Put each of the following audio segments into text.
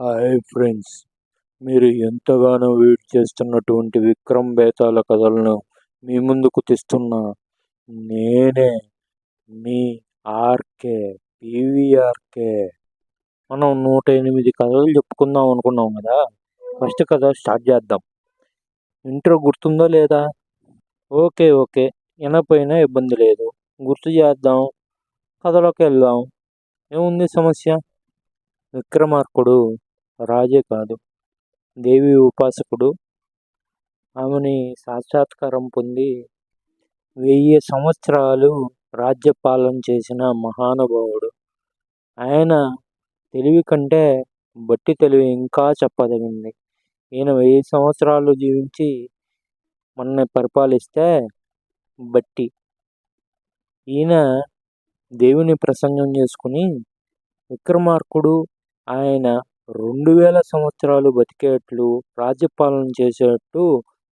Hi friends. మీరు ఎంతగానో wait చేస్తున్నటువంటి విక్రమ్ బేతాల కథలను మీ ముందుకు తెస్తున్న. నేనే మీ ఆర్కే పీవీఆర్కే. మనం నూట ఎనిమిది కథలు చెప్పుకుందాం అనుకున్నాం కదా? ఫస్ట్ కథ స్టార్ట్ చేద్దాం. ఇంట్రో గుర్తుందో లేదా? Okay okay. వినపోయినా ఇబ్బంది లేదు. గుర్తు చేద్దాం. కథలోకి వెళ్దాం. ఏముంది సమస్య? విక్రమార్కుడు రాజే కాదు. దేవి ఉపాసకుడు. ఆమెని సాక్షాత్కారం పొంది వెయ్యి సంవత్సరాలు రాజ్యపాలన చేసిన మహానుభావుడు. ఆయన తెలివి కంటే బట్టి తెలివి ఇంకా చెప్పదగింది. ఈయన వెయ్యి సంవత్సరాలు జీవించి మనని పరిపాలిస్తే బట్టి. ఈయన దేవుని ప్రసంగం చేసుకుని విక్రమార్కుడు ఆయన రెండు వేల సంవత్సరాలు బతికేట్లు రాజ్యపాలన చేసేట్టు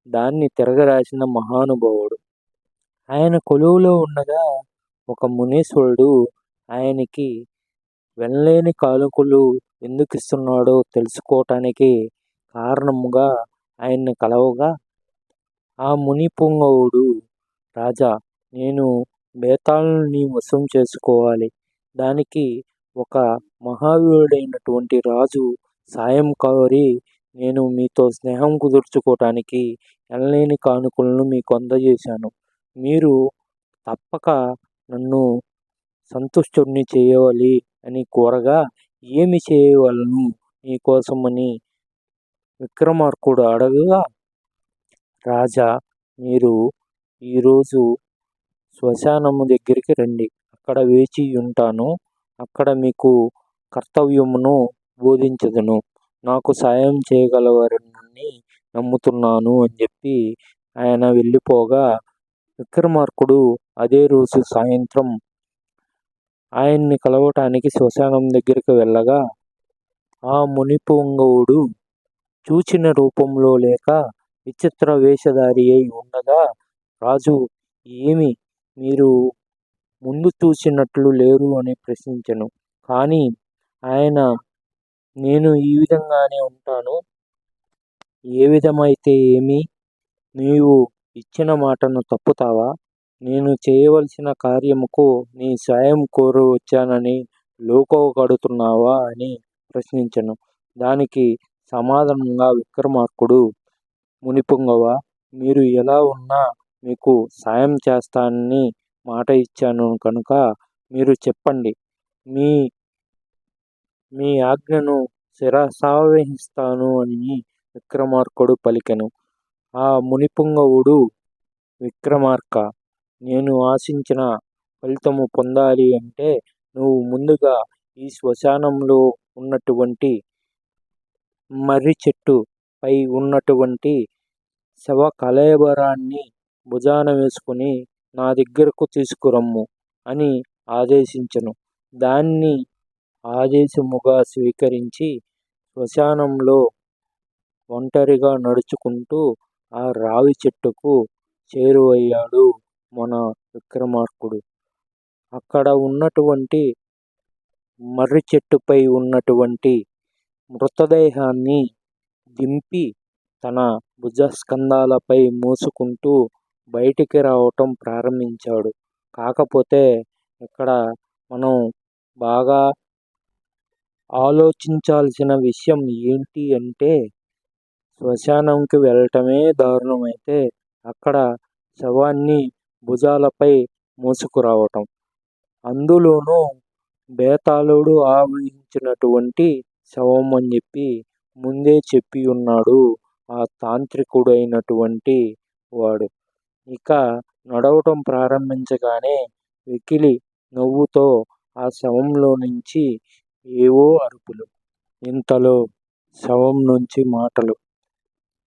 దాన్ని తిరగరాసిన మహానుభావుడు. ఆయన కొలువులో ఉండగా ఒక మునీశ్వరుడు ఆయనకి వెళ్ళలేని కానుకలు ఎందుకు ఇస్తున్నాడో తెలుసుకోవటానికి కారణముగా ఆయన్ని కలవగా ఆ ముని పుంగవుడు రాజా నేను బేతాళను నీ వశం చేసుకోవాలి. దానికి ఒక మహావీరుడైనటువంటి రాజు సాయం కోరి నేను మీతో స్నేహం కుదుర్చుకోవటానికి ఎనలేని కానుకలను మీకు అందజేశాను. మీరు తప్పక నన్ను సంతుష్టుడిని చేయవాలి అని కోరగా ఏమి చేయవలను మీకోసమని విక్రమార్కుడు అడగగా రాజా మీరు ఈరోజు శ్మశానము దగ్గరికి రండి. అక్కడ వేచి ఉంటాను. అక్కడ మీకు కర్తవ్యమును బోధించదును. నాకు సాయం చేయగలవారని నమ్ముతున్నాను అని చెప్పి ఆయన వెళ్ళిపోగా విక్రమార్కుడు అదే రోజు సాయంత్రం ఆయన్ని కలవటానికి శ్మశానం దగ్గరికి వెళ్ళగా ఆ మునిపుంగవుడు చూచిన రూపంలో లేక విచిత్ర వేషధారి అయి ఉండగా రాజు ఏమి? మీరు ముందు చూసినట్లు లేరు అని ప్రశ్నించను. కానీ ఆయన నేను ఈ విధంగానే ఉంటాను. ఏ విధమైతే ఏమి? నీవు ఇచ్చిన మాటను తప్పుతావా? నేను చేయవలసిన కార్యముకు నీ సాయం కోరు వచ్చానని లోకోగడుతున్నావా అని ప్రశ్నించను. దానికి సమాధానంగా విక్రమార్కుడు మునిపుంగవ మీరు ఎలా ఉన్నా మీకు సాయం చేస్తానని మాట ఇచ్చాను కనుక మీరు చెప్పండి. మీ మీ ఆజ్ఞను శిరసావహిస్తాను అని విక్రమార్కుడు పలికెను. ఆ మునిపుంగవుడు విక్రమార్క నేను ఆశించిన ఫలితము పొందాలి అంటే నువ్వు ముందుగా ఈ శ్మశానంలో ఉన్నటువంటి మర్రి చెట్టు పై ఉన్నటువంటి శవ కళేబరాన్ని భుజాన వేసుకుని నా దగ్గరకు తీసుకురమ్ము అని ఆదేశించను. దాన్ని ఆదేశముగా స్వీకరించి శ్మశానంలో ఒంటరిగా నడుచుకుంటూ ఆ రావి చెట్టుకు చేరువయ్యాడు మన విక్రమార్కుడు. అక్కడ ఉన్నటువంటి మర్రి చెట్టుపై ఉన్నటువంటి మృతదేహాన్ని దింపి తన భుజస్కంధాలపై మోసుకుంటూ బయటికి రావటం ప్రారంభించాడు. కాకపోతే ఇక్కడ మనం బాగా ఆలోచించాల్సిన విషయం ఏంటి అంటే శ్మశానంకి వెళ్ళటమే దారుణమైతే అక్కడ శవాన్ని భుజాలపై మోసుకురావటం. అందులోనూ బేతాళుడు ఆవహించినటువంటి శవం అని చెప్పి ముందే చెప్పి ఉన్నాడు ఆ తాంత్రికుడైనటువంటి వాడు. ఇక నడవటం ప్రారంభించగానే వెకిలి నవ్వుతో ఆ శవంలో నుంచి ఏవో అరుపులు. ఇంతలో శవం నుంచి మాటలు.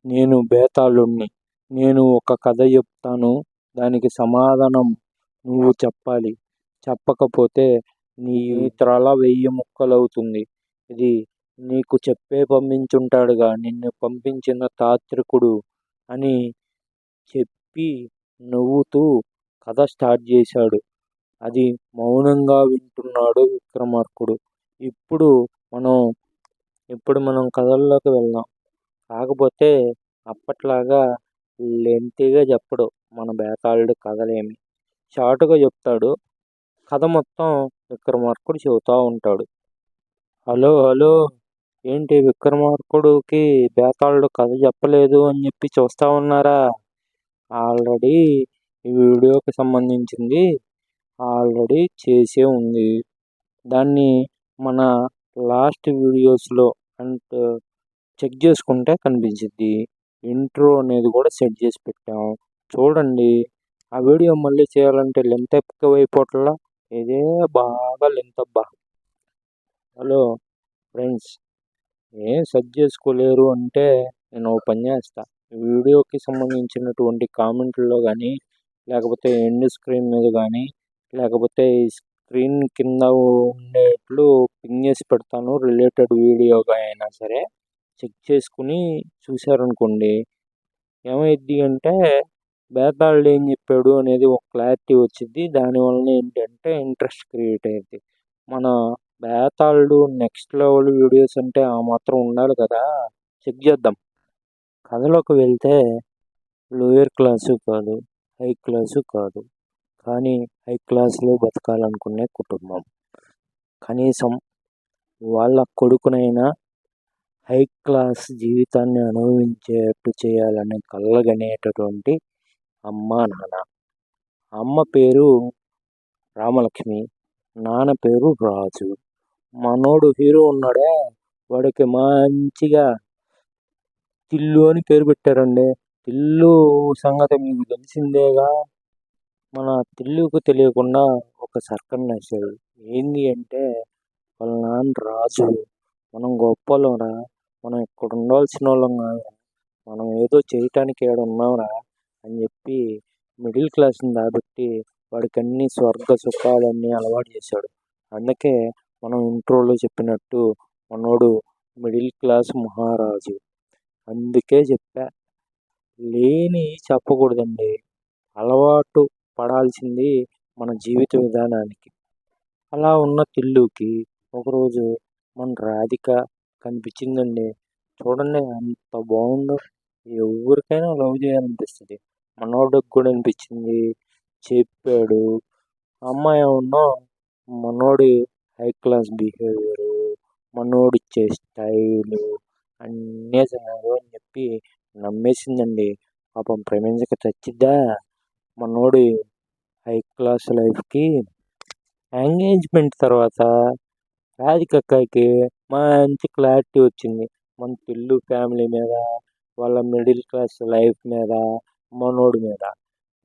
నేను బేతాళుణ్ణి. నేను ఒక కథ చెప్తాను. దానికి సమాధానం నువ్వు చెప్పాలి. చెప్పకపోతే నీ త్రల వెయ్యి ముక్కలవుతుంది. ఇది నీకు చెప్పే పంపించుంటాడుగా. నిన్ను పంపించిన తాత్రికుడు అని చెప్పి నవ్వుతూ కథ స్టార్ట్ చేశాడు. అది మౌనంగా వింటున్నాడు విక్రమార్కుడు. ఇప్పుడు మనం ఇప్పుడు మనం కథల్లోకి వెళ్దాం. కాకపోతే అప్పట్లాగా లెంతీగా చెప్పడు మన బేతాళుడు కథలేమి. షార్ట్గా చెప్తాడు. కథ మొత్తం విక్రమార్కుడు చెబుతూ ఉంటాడు. Hello hello. ఏంటి విక్రమార్కుడికి బేతాళుడు కథ చెప్పలేదు అని చెప్పి చూస్తూ ఉన్నారా? ఆల్రెడీ ఈ వీడియోకి సంబంధించింది ఆల్రెడీ చేసే ఉంది. దాన్ని మన లాస్ట్ వీడియోస్లో అండ్ చెక్ చేసుకుంటే కనిపించింది ఇంట్రో అనేది కూడా సెట్ చేసి పెట్టాం. చూడండి. ఆ వీడియో మళ్ళీ చేయాలంటే లెంత్ ఎక్కువైపోవట్లా ఇదే బాగా లెంత్ అబ్బా. హలో ఫ్రెండ్స్ ఏం సెట్ చేసుకోలేరు అంటే నేను ఓ పని చేస్తా. వీడియోకి సంబంధించినటువంటి కామెంట్లో కానీ లేకపోతే ఎండ్ స్క్రీన్ మీద కానీ లేకపోతే స్క్రీన్ కింద ఉండేట్లు పిన్ చేసి పెడతాను. రిలేటెడ్ వీడియోగా అయినా సరే చెక్ చేసుకుని చూశారనుకోండి ఏమైద్ది అంటే బేతాళుడు ఏం చెప్పాడు అనేది ఒక క్లారిటీ వచ్చింది దానివల్ల ఏంటంటే ఇంట్రెస్ట్ క్రియేట్ అయ్యింది మన బేతాళుడు నెక్స్ట్ లెవెల్ వీడియోస్ అంటే ఆ మాత్రం ఉండాలి కదా. చెక్ చేద్దాం. కథలోకి వెళ్తే లోయర్ క్లాసు కాదు హై క్లాసు కాదు. కానీ హై క్లాస్లో బతకాలనుకునే కుటుంబం. కనీసం వాళ్ళ కొడుకునైనా హై క్లాస్ జీవితాన్ని అనుభవించేట్టు చేయాలని కళ్ళగనేటటువంటి అమ్మ నాన్న. అమ్మ పేరు రామలక్ష్మి నాన్న పేరు రాజు. మనోడు హీరో ఉన్నాడే వాడికి మంచిగా తిల్లు అని పేరు పెట్టారండి. తిల్లు సంగతి మీకు తెలిసిందేగా? మన తిల్లుకు తెలియకుండా ఒక సర్కన్ వేసాడు ఏంది అంటే వాళ్ళ నాన్న రాజు. మనం గొప్పలోరా మనం ఇక్కడ ఉండాల్సిన వాళ్ళం కాదు మనం ఏదో చేయటానికి ఏడు ఉన్నాంరా అని చెప్పి మిడిల్ క్లాస్ని దాబెట్టి వాడికి అన్ని స్వర్గ సుఖాలన్నీ అలవాటు చేశాడు. అందుకే మనం ఇంట్రోలో చెప్పినట్టు మనోడు మిడిల్ క్లాస్ మహారాజు. అందుకే చెప్పా. లేని చెప్పకూడదండి. అలవాటు పడాల్సింది మన జీవిత విధానానికి. అలా ఉన్న తిల్లుకి ఒకరోజు మన రాధిక కనిపించిందండి. చూడండి అంత బాగుందో. ఎవరికైనా లవ్ చేయాలనిపిస్తుంది. మనోడికి కూడా అనిపించింది. చెప్పాడు. అమ్మాయి ఏమన్నా మనోడి హై క్లాస్ బిహేవియరు మనోడి ఇచ్చే స్టైలు అన్నీ అని చెప్పి నమ్మేసిందండి. పాపం ప్రేమించక చచ్చిద్దా? మనోడి హై క్లాస్ లైఫ్కి ఎంగేజ్మెంట్ తర్వాత రాధికక్కకి మంచి క్లారిటీ వచ్చింది. మన పిల్లు ఫ్యామిలీ మీద వాళ్ళ మిడిల్ క్లాస్ లైఫ్ మీద మనోడి మీద.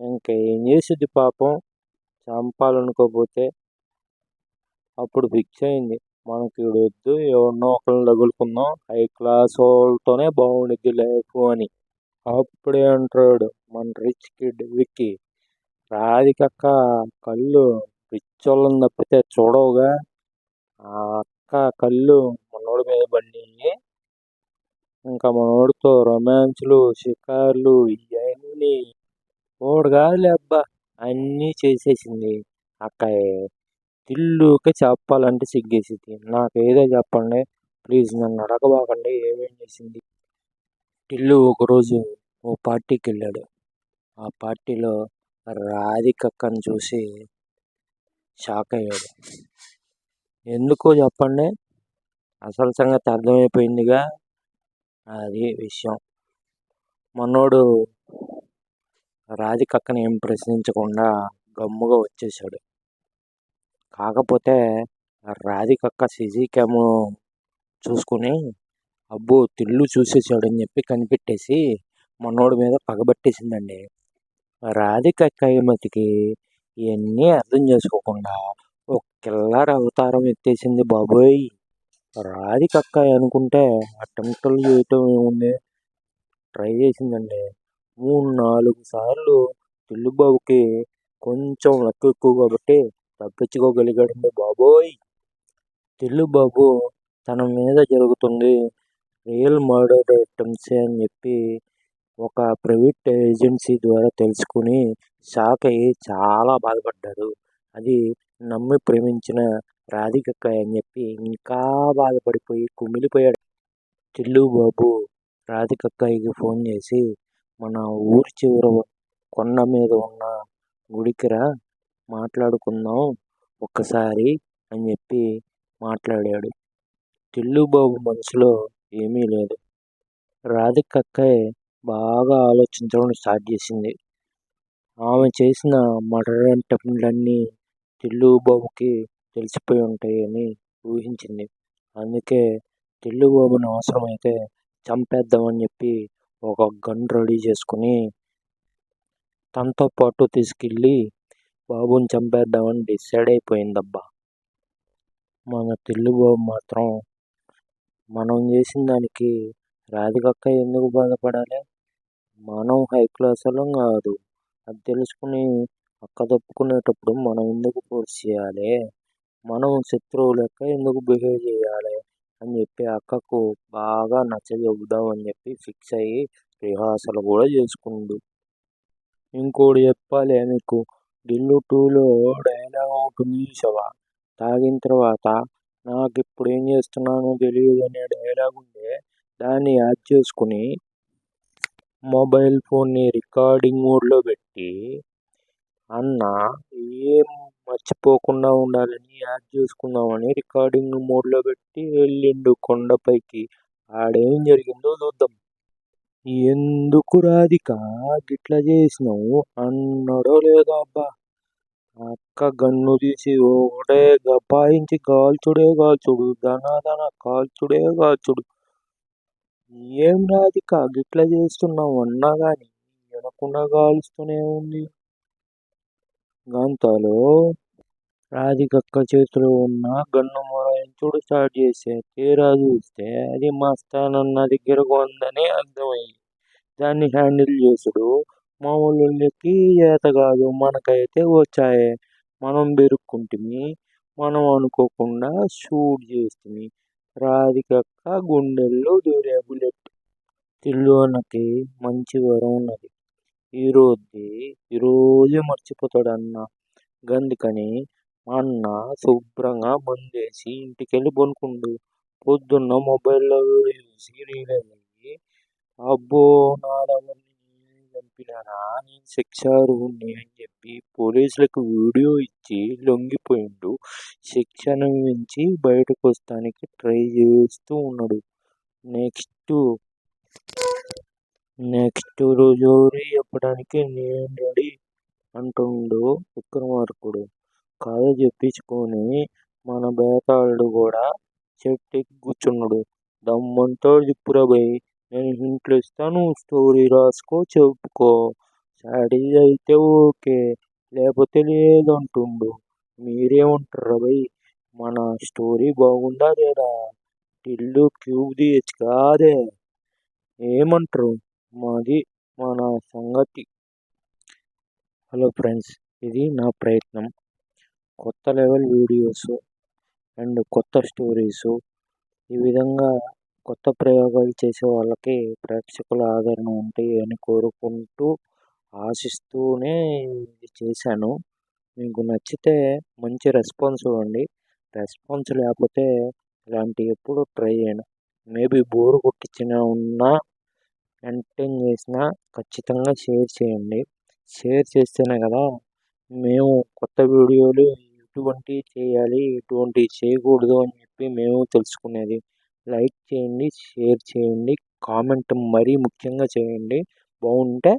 ఇంకా ఏం చేసిద్ది పాపం? చంపాలనుకోకపోతే అప్పుడు ఫిక్స్ అయింది. మనకి ఈడు వద్దు ఎవరినో ఒకరిని తగులుకుందాం. హై క్లాస్ వాళ్ళతోనే బాగుండిద్ది లైఫ్ అని. అప్పుడే అంటాడు మన రిచ్ కిడ్ విక్కీ. రాధికక్క కళ్ళు పిచ్చోళ్ళని తప్పితే చూడవుగా. ఆ అక్క కళ్ళు మనోడి మీద బండి ఇంకా మనోడితో రొమాన్స్లు షికార్లు ఇవన్నీ ఓడు కాదులే అబ్బా అన్నీ చేసేసింది. అక్కయే తిల్లుకే చెప్పాలంటే సిగ్గేసింది. నాకు ఏదో చెప్పండి ప్లీజ్ నన్ను అడగబాకండి ఏమేం చేసింది? టిల్లు ఒకరోజు ఓ పార్టీకి వెళ్ళాడు ఆ పార్టీలో రాధికక్కను చూసి షాక్ అయ్యాడు ఎందుకో చెప్పండి అసలు సంగతి అర్థమైపోయిందిగా? అది విషయం. మనోడు రాధికక్కని ఏం ప్రశ్నించకుండా గమ్ముగా వచ్చేసాడు కాకపోతే రాధికక్క సీసీ క్యాము చూసుకుని అబ్బో తిల్లు చూసేసాడని చెప్పి కనిపెట్టేసి మనోడి మీద పగబట్టేసిందండి రాధికక్క మతికి ఇవన్నీ అర్థం చేసుకోకుండా ఒక కిల్లర్ అవతారం ఎత్తేసింది బాబోయ్. రాధికక్క అనుకుంటే అటెంప్టులు చేయటం ఏముంది? ట్రై చేసిందండి. మూడు నాలుగు సార్లు తిల్లుబాబుకి కొంచెం లక్ ఎక్కువ కాబట్టి తప్పించుకోగలిగాడండి బాబోయ్. తిల్లుబాబు తన మీద జరుగుతుంది రియల్ మర్డర్ అటెంప్ట్సే అని చెప్పి ఒక ప్రైవేట్ ఏజెన్సీ ద్వారా తెలుసుకుని షాక్ అయ్యి చాలా బాధపడ్డాడు. అది నమ్మి ప్రేమించిన రాధికక్క అని చెప్పి ఇంకా బాధపడిపోయి కుమిలిపోయాడు. టిల్లు బాబు రాధికక్కయ్యకి ఫోన్ చేసి మన ఊరి చివర కొండ మీద ఉన్న గుడికి రా మాట్లాడుకుందాం ఒక్కసారి అని చెప్పి మాట్లాడాడు. టిల్లు బాబు మనసులో ఏమీ లేదు. రాధికక్కయ్య బాగా ఆలోచించడం స్టార్ట్ చేసింది. ఆమె చేసిన మర్డర్ పనులన్నీ బాబుకి తెలిసిపోయి ఉంటాయని ఊహించింది. అందుకే టిల్లు బాబుని అవసరమైతే చంపేద్దామని చెప్పి ఒక గన్ రెడీ చేసుకుని తనతో పాటు తీసుకెళ్ళి బాబుని చంపేద్దామని డిసైడ్ అయిపోయిందబ్బా. మన తెల్లు బాబు మాత్రం మనం చేసిన దానికి రాధికక్క ఎందుకు బాధపడాలి? మనం హై క్లాస్ వాళ్ళం కాదు. అది తెలుసుకుని అక్క తప్పుకునేటప్పుడు మనం ఎందుకు ఫోర్స్ చేయాలి? మనం శత్రువు లెక్క ఎందుకు బిహేవ్ చేయాలి? అని చెప్పి అక్కకు బాగా నచ్చజెబుదాం అని చెప్పి ఫిక్స్ అయ్యి రిహార్సల్ కూడా చేసుకుండు. ఇంకోటి చెప్పాలి మీకు ఢిల్లు టూలో డైలాగ్ ఒకటి చూసావా తాగిన తర్వాత నాకు ఇప్పుడు ఏం చేస్తున్నానో తెలియదు అనే డైలాగ్ ఉండే. దాన్ని యాడ్ చేసుకుని మొబైల్ ఫోన్ని రికార్డింగ్ మోడ్లో పెట్టి అన్న ఏం మర్చిపోకుండా ఉండాలని యాడ్ చేసుకుందామని రికార్డింగ్ మోడ్లో పెట్టి వెళ్ళిండు కొండపైకి. ఆడేం జరిగిందో చూద్దాం. ఎందుకు రాధిక? గిట్ల చేసినావు? అన్నాడో లేదో అబ్బా అక్క గన్ను తీసి ఒకటే గబాయించి కాల్చుడే కాల్చుడు ధనాధన కాల్చుడే కాల్చుడు. ఏం రాధిక గిట్ల చేస్తున్నావు అన్నా కానీ వినకుండా కాలుస్తూనే ఉంది. గంతలో రాధికక్క చేతిలో ఉన్న గన్ను చూడు స్టార్ట్ చేస్తే తీరా చూస్తే అది మస్తానన్న దగ్గరకు ఉందని అర్థమైంది దాన్ని హ్యాండిల్ చేసుడు. మామూలుకి ఏత కాదు మనకైతే వచ్చాయే. మనం బెరుక్కుంటుంది మనం అనుకోకుండా షూట్ చేస్తుంది రాధికక్క గుండెల్లో దూరే బుల్లెట్. తిల్లోనకి మంచి వరం ఉన్నది. ఈరోజు ఈరోజే మర్చిపోతాడు అన్న గందుకని మా అన్న శుభ్రంగా మందేసి ఇంటికెళ్ళి పనుకుండు పొద్దున్న మొబైల్లో చూసి రియలైజ్ అయ్యి అబ్బో నాదవన్నీ చంపినానా? నేను శిక్షార్హుణ్ణి అని చెప్పి పోలీసులకు వీడియో ఇచ్చి లొంగిపోయిండు. శిక్షణ నుంచి బయటకు వస్తానికి ట్రై చేస్తూ ఉన్నాడు. నెక్స్ట్ నెక్స్ట్ రోజు చెప్పడానికి నేను రెడీ అంటుండు విక్రమార్కుడు. కథ చెప్పించుకొని మన బేతాళుడు కూడా చెట్టు కూర్చున్నాడు. దమ్మంతో చెప్పురా బయ్ నేను ఇంట్లో ఇస్తాను స్టోరీ రాసుకో చెప్పుకో. సాటిస్ఫై అయితే ఓకే లేకపోతే లేదంటుండు. మీరేమంటారు భయ్ మన స్టోరీ బాగుందా లేదా? టిల్లు క్యూబ్ తీయచ్చు కాదే. ఏమంటారు? మాది మన సంగతి. హలో ఫ్రెండ్స్ ఇది నా ప్రయత్నం. కొత్త లెవెల్ వీడియోస్ అండ్ కొత్త స్టోరీస్ ఈ విధంగా కొత్త ప్రయోగాలు చేసే వాళ్ళకి ప్రేక్షకుల ఆదరణ ఉంటాయి అని కోరుకుంటూ ఆశిస్తూనే ఇది చేశాను. మీకు నచ్చితే మంచి రెస్పాన్స్ ఇవ్వండి. రెస్పాన్స్ లేకపోతే ఇలాంటివి ఎప్పుడు ట్రై చేయను. మేబీ బోర్ కొట్టించిన ఉన్నా ఎంటర్టైన్ చేసినా ఖచ్చితంగా షేర్ చేయండి. షేర్ చేస్తేనే కదా మేము కొత్త వీడియోలు ఎటువంటివి చేయాలి ఎటువంటివి చేయకూడదు అని చెప్పి మేము తెలుసుకునేది. లైక్ చేయండి షేర్ చేయండి కామెంట్ మరీ ముఖ్యంగా చేయండి. బాగుంటే